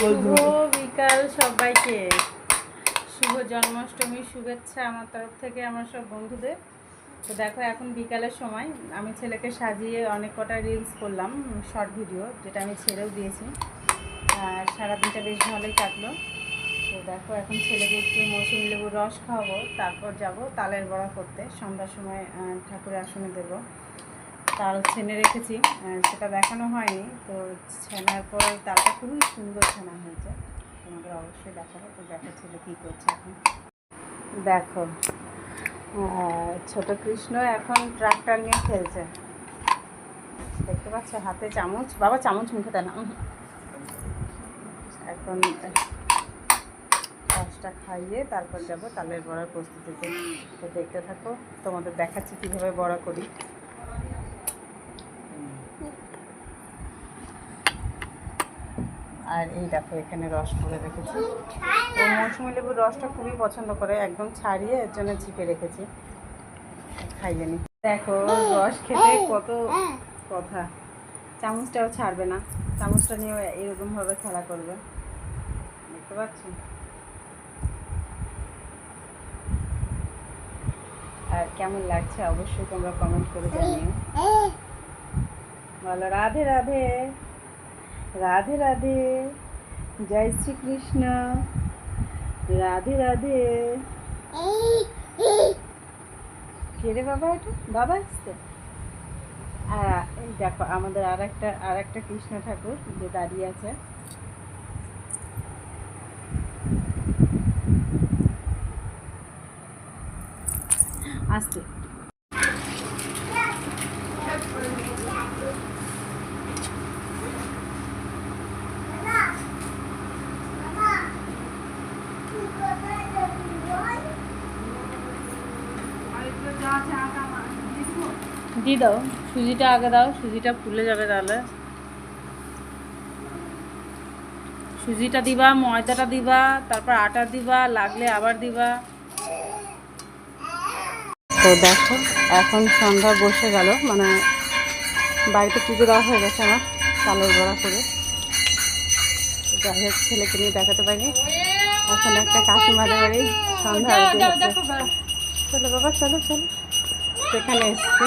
শুভ বিকাল সবাইকে। শুভ জন্মাষ্টমীর শুভেচ্ছা আমার তরফ থেকে, আমার সব বন্ধুদের। তো দেখো, এখন বিকালের সময়। আমি ছেলেকে সাজিয়ে অনেক কটা রিলস করলাম শর্ট ভিডিও যেটা আমি ছেড়েও দিয়েছি। আর সারাদিনটা বেশ ভালোই কাটলো। তো দেখো, এখন ছেলেকে একটু মৌসুমি লেবুর রস খাওয়াবো, তারপর যাব তালের বড়া করতে। সন্ধ্যার সময় ঠাকুরের আসনে দেবো। তাল ছেনে রেখেছি সেটা দেখানো হয়নি। তো ছেনার পর তালটা খুবই সুন্দর ছেনা হয়েছে। তোমাদের অবশ্যই দেখাবো, তো দেখো ছেলে কী করছে এখন। দেখো ছোট কৃষ্ণ এখন ট্রাক্টর নিয়ে খেলছে। দেখতে পাচ্ছ, হাতে চামচ। বাবা, চামচ মুখে দেয় না। এখন রসটা খাইয়ে তারপর যাব তালের বড়ার প্রস্তুতিতে। তো দেখতে থাকো, তোমাদের দেখাচ্ছি কীভাবে বড়া করি। আর এই দেখো, এখানে রস করে রেখেছি। ও মৌসুমি লেবুর রসটা খুবই পছন্দ করে, একদম ছাড়িয়ে এর জন্য চিপে রেখেছি। খাইয়ে নি। দেখো, রস খেতে কত কথা। চামচটাও ছাড়বে না, চামচটা নিয়েও এরকমভাবে খেলা করবে। দেখতে পাচ্ছি? আর কেমন লাগছে অবশ্যই তোমরা কমেন্ট করে জানিও। বলো, রাধে রাধে। রাধে রাধে, জয় শ্রীকৃষ্ণ। রাধে রাধে। কে রে বাবা এটা? বাবা আসছে? আর এই দেখো, আমাদের আর একটা আর একটা কৃষ্ণ ঠাকুর যে দাঁড়িয়ে আছে। আসছে। দিয়ে দাও সুজিটা আগে দাও, সুজিটা ফুলে যাবে তাহলে। সুজিটা দিবা, ময়দাটা দিবা, তারপর আটা দিবা, লাগলে আবার দিবা। তো দেখো, এখন সন্ধ্যা বসে গেল মানে বাড়িতে পুজো দেওয়া হয়ে গেছে আমার, চালের বড়া করে। যাই হোক, ছেলেকে নিয়ে দেখাতে পারি। এখন একটা কাকিমাদের বাড়ি, সন্ধ্যা। চলো বাবা চলো চলো সেখানে এসছি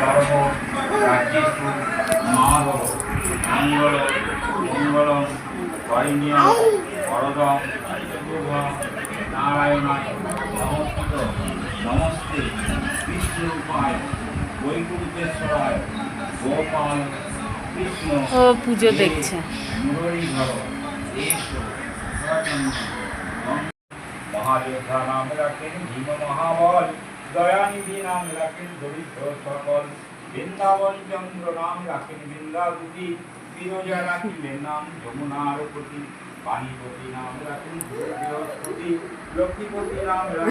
সর্ব রাজ্যেষু মাধব মঙ্গল মঙ্গলম বরদম শুভ নারায়ণায় নমস্কৃত নমস্তে বিষ্ণু উপায় বৈকুণ্ঠেশ্বরায় গোপাল কৃষ্ণ ও পুজো দেখছে। মহাযোদ্ধা নাম রাখেন ভীম মহাবল। দয়ানিধি নাম রাখেন দরিদ্র সকল। বৃন্দাবন চন্দ্র নাম রাখেন বৃন্দাবতী। বিরজা রাখিলেন নাম যমুনার প্রতি। পানিপতি নাম রাখেন লক্ষ্মীপতি নাম রাখেন